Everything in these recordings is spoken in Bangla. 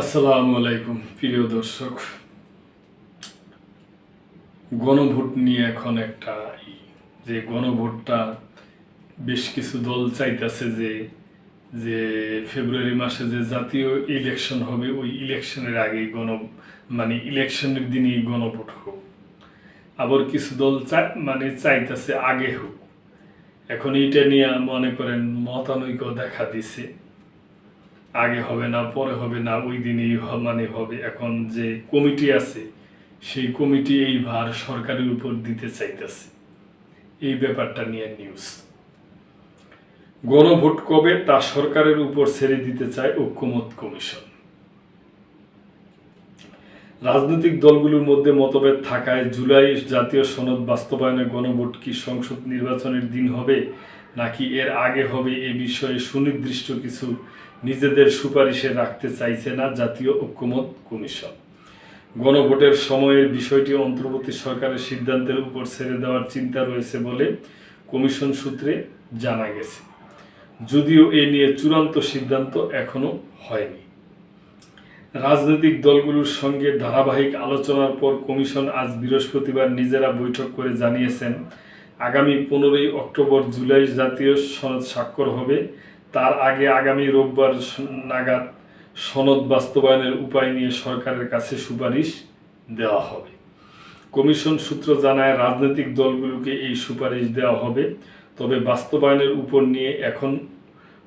আসসালামু আলাইকুম, প্রিয় দর্শক। গণভোট নিয়ে এখন একটা যে গণভোটটা বেশ কিছু দল চাইতেছে যে যে ফেব্রুয়ারি মাসে যে জাতীয় ইলেকশন হবে, ওই ইলেকশনের আগেই গণ মানে ইলেকশনের দিনই গণভোট হোক। আবার কিছু দল মানে চাইতেছে আগে হোক। এখন এইটা নিয়ে মনে করেন মতানৈক্য দেখা দিছে। আগে হবে না, পরে হবে না, ওই দিনই মানে হবে। এখন যে কমিটি আছে, সেই কমিটি এই ভার সরকারের উপর দিতে চাইতেছে। এই ব্যাপারটা নিয়ে নিউজ গণভোট কবে তা সরকারের উপর ছেড়ে দিতে চায় ঐক্যমত কমিশন। রাজনৈতিক দলগুলোর মধ্যে মতভেদ থাকায় জুলাই জাতীয় সনদ বাস্তবায়নে গণভোট কি সংসদ নির্বাচনের দিন হবে নাকি এর আগে হবে এ বিষয়ে সুনির্দিষ্ট কিছু নিজেদের সুপারিশে রাখতে চাইছে না জাতীয় ঐক্যমত কমিশন। গণভোটের সময়ের বিষয়টি অন্তর্বর্তী সরকারের সিদ্ধান্তের উপর ছেড়ে দেওয়ার চিন্তা রয়েছে বলে কমিশন সূত্রে জানা গেছে। যদিও এ নিয়ে চূড়ান্ত সিদ্ধান্ত এখনও হয়নি। রাজনৈতিক দলগুলোর সঙ্গে ধারাবাহিক আলোচনার পর কমিশন আজ বৃহস্পতিবার নিজেরা বৈঠক করে জানিয়েছেন আগামী পনেরোই অক্টোবর জুলাই জাতীয় সনদ স্বাক্ষর হবে। তার আগে আগামী রোববার নাগাদ সনদ বাস্তবায়নের উপায় নিয়ে সরকারের কাছে সুপারিশ দেওয়া হবে। কমিশন সূত্র জানায়, রাজনৈতিক দলগুলোকে এই সুপারিশ দেওয়া হবে। তবে বাস্তবায়নের উপর নিয়ে এখন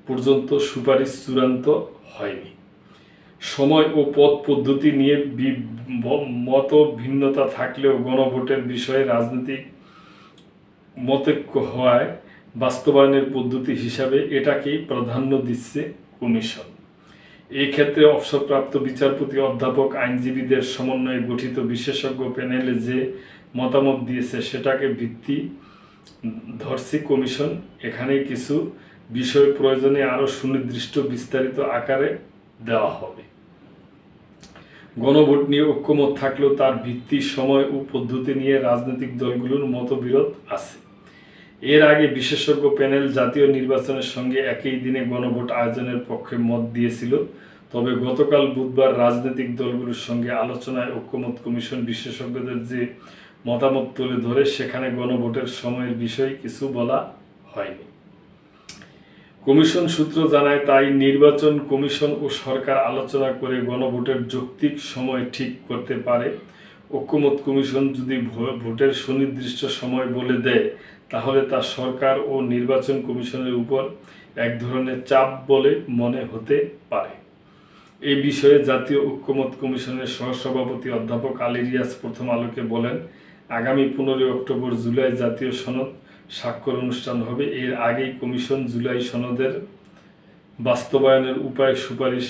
পর্যন্ত সুপারিশ চূড়ান্ত হয়নি। সময় ও পথ পদ্ধতি নিয়ে মত ভিন্নতা থাকলেও গণভোটের বিষয়ে রাজনৈতিক মতৈক্য হওয়ায় বাস্তবায়নের পদ্ধতি হিসাবে এটাকেই প্রাধান্য দিচ্ছে কমিশন। এই ক্ষেত্রে অবসরপ্রাপ্ত বিচারপতি অধ্যাপক, আইনজীবীদের সমন্বয়ে গঠিত বিশেষজ্ঞ প্যানেলে যে মতামত দিয়েছে সেটাকে ভিত্তি ধরছি কমিশন। এখানে কিছু বিষয় প্রয়োজনে আরও সুনির্দিষ্ট বিস্তারিত আকারে দেওয়া হবে। গণভোট নিয়ে ঐক্যমত থাকলেও তার ভিত্তি, সময় ও পদ্ধতি নিয়ে রাজনৈতিক দলগুলোর মতবিরোধ আছে। এর আগে বিশেষজ্ঞ প্যানেল জাতীয় নির্বাচনের সঙ্গে একই দিনে গণভোট আয়োজনের পক্ষে মত দিয়েছিল। তবে গতকাল বুধবার রাজনৈতিক দলগুলোর সঙ্গে আলোচনায় ঐক্যমত কমিশন বিশেষজ্ঞদের যে মতামত তুলে ধরে, সেখানে গণভোটের সময়ের বিষয়ে কিছু বলা হয়নি। কমিশন সূত্র জানায়, তাই নির্বাচন কমিশন ও সরকার আলোচনা করে গণভোটের যৌক্তিক সময় ঠিক করতে পারে। ঐক্যমত কমিশন যদি ভোটের সুনির্দিষ্ট সময় বলে দেয়, তাহলে তা সরকার ও নির্বাচন কমিশনের উপর এক ধরনের চাপ বলে মনে হতে পারে। এই বিষয়ে জাতীয় ঐক্যমত কমিশনের সহসভাপতি অধ্যাপক আলী রিয়াজ প্রথম আলোকে বলেন, আগামী পনেরোই অক্টোবর জুলাই জাতীয় সনদ স্বাক্ষর অনুষ্ঠান হবে। এর আগেই কমিশন জুলাই সনদের বাস্তবায়নের উপায় সুপারিশ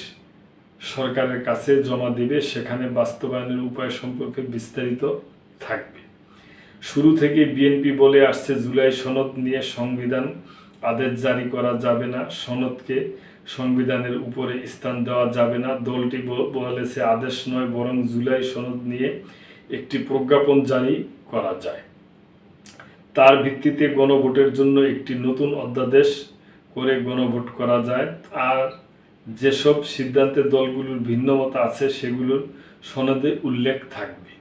সরকারের কাছে জমা দিবে, সেখানে বাস্তবায়নের উপায় সম্পর্কে বিস্তারিত থাকবে। শুরু থেকে বিএনপি বলে আসছে, জুলাই সনদ নিয়ে সংবিধান আদেশ জারি করা যাবে না, সনদকে সংবিধানের উপরে স্থান দেওয়া যাবে না। দলটি বলেছে, আদেশ নয়, বরং জুলাই সনদ নিয়ে একটি প্রজ্ঞাপন জারি করা যায়। তার ভিত্তিতে গণভোটের জন্য একটি নতুন অধ্যাদেশ করে গণভোট করা যায়। আর যেসব সিদ্ধান্তে দলগুলোর ভিন্নমত আছে সেগুলোর সনদে উল্লেখ থাকবে।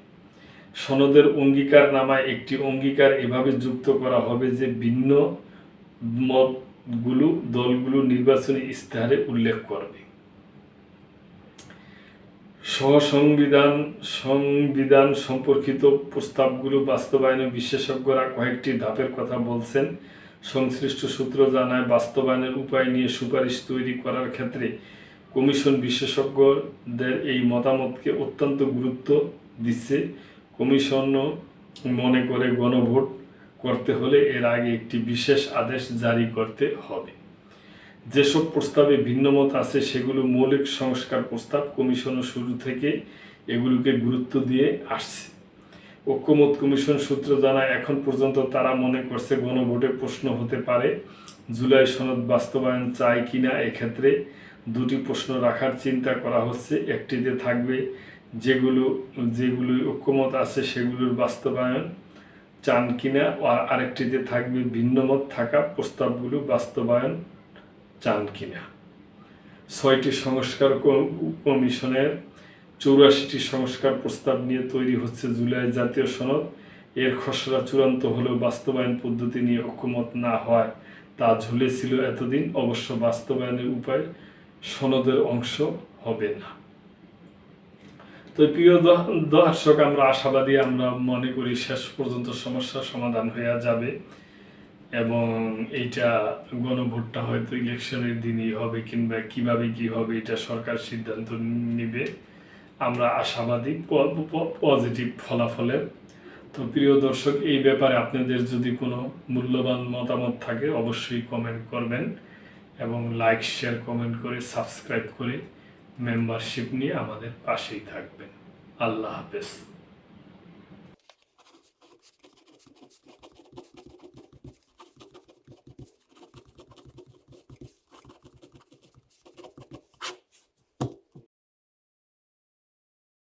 সনদের অঙ্গীকার নামায় একটি অঙ্গীকার এভাবে যুক্ত করা হবে যে ভিন্ন মতগুলো দলগুলো নির্বাচনী ইস্তাহারে উল্লেখ করবে। সহসংবিধান, সংবিধান সম্পর্কিত প্রস্তাবগুলো বাস্তবায়নে বিশেষজ্ঞরা কয়েকটি ধাপের কথা বলছেন। সংশ্লিষ্ট সূত্র জানায়, বাস্তবায়নের উপায় নিয়ে সুপারিশ তৈরি করার ক্ষেত্রে কমিশন বিশেষজ্ঞদের এই মতামতকে অত্যন্ত গুরুত্ব দিচ্ছে। কমিশনও মনে করে গণভোট করতে হলে এর আগে একটি বিশেষ আদেশ জারি করতে হবে। যেসব প্রস্তাবে ভিন্নমত আছে, সেগুলো মৌলিক সংস্কার প্রস্তাব কমিশনও শুরু থেকে এগুলোকে গুরুত্ব দিয়ে আসছে। ঐক্যমত কমিশন সূত্র জানায়, এখন পর্যন্ত তারা মনে করছে গণভোটে প্রশ্ন হতে পারে। জুলাই সনদ বাস্তবায়ন চায় কিনা এক্ষেত্রে দুটি প্রশ্ন রাখার চিন্তা করা হচ্ছে। একটিতে থাকবে যেগুলো যেগুলো ঐক্যমত আছে সেগুলোর বাস্তবায়ন চান কিনা, আর আরেকটিতে থাকবে ভিন্নমত থাকা প্রস্তাবগুলো বাস্তবায়ন চান কিনা। ছয়টি সংস্কার ক- কমিশনের চৌরাশিটি সংস্কার প্রস্তাব নিয়ে তৈরি হচ্ছে জুলাই জাতীয় সনদ। এর খসড়া চূড়ান্ত হলেও বাস্তবায়ন পদ্ধতি নিয়ে ঐক্যমত না হওয়ায় তা ঝুলেছিল এতদিন। অবশ্য বাস্তবায়নের উপায় সনদের অংশ হবে না। তো প্রিয় দর্শক, আমরা আশাবাদী, আমরা মনে করি শেষ পর্যন্ত সমস্যার সমাধান হয়ে যাবে এবং এইটা গণভোটটা হয়তো ইলেকশনের দিনই হবে কিংবা কীভাবে কি হবে, এটা সরকার সিদ্ধান্ত নিবে। আমরা আশাবাদী পজিটিভ ফলাফলে। তো প্রিয় দর্শক, এই ব্যাপারে আপনাদের যদি কোনো মূল্যবান মতামত থাকে, অবশ্যই কমেন্ট করবেন এবং লাইক শেয়ার কমেন্ট করে সাবস্ক্রাইব করে মেম্বারশিপ নিয়ে আমাদের পাশেই থাকবেন। আল্লাহ হাফেজ।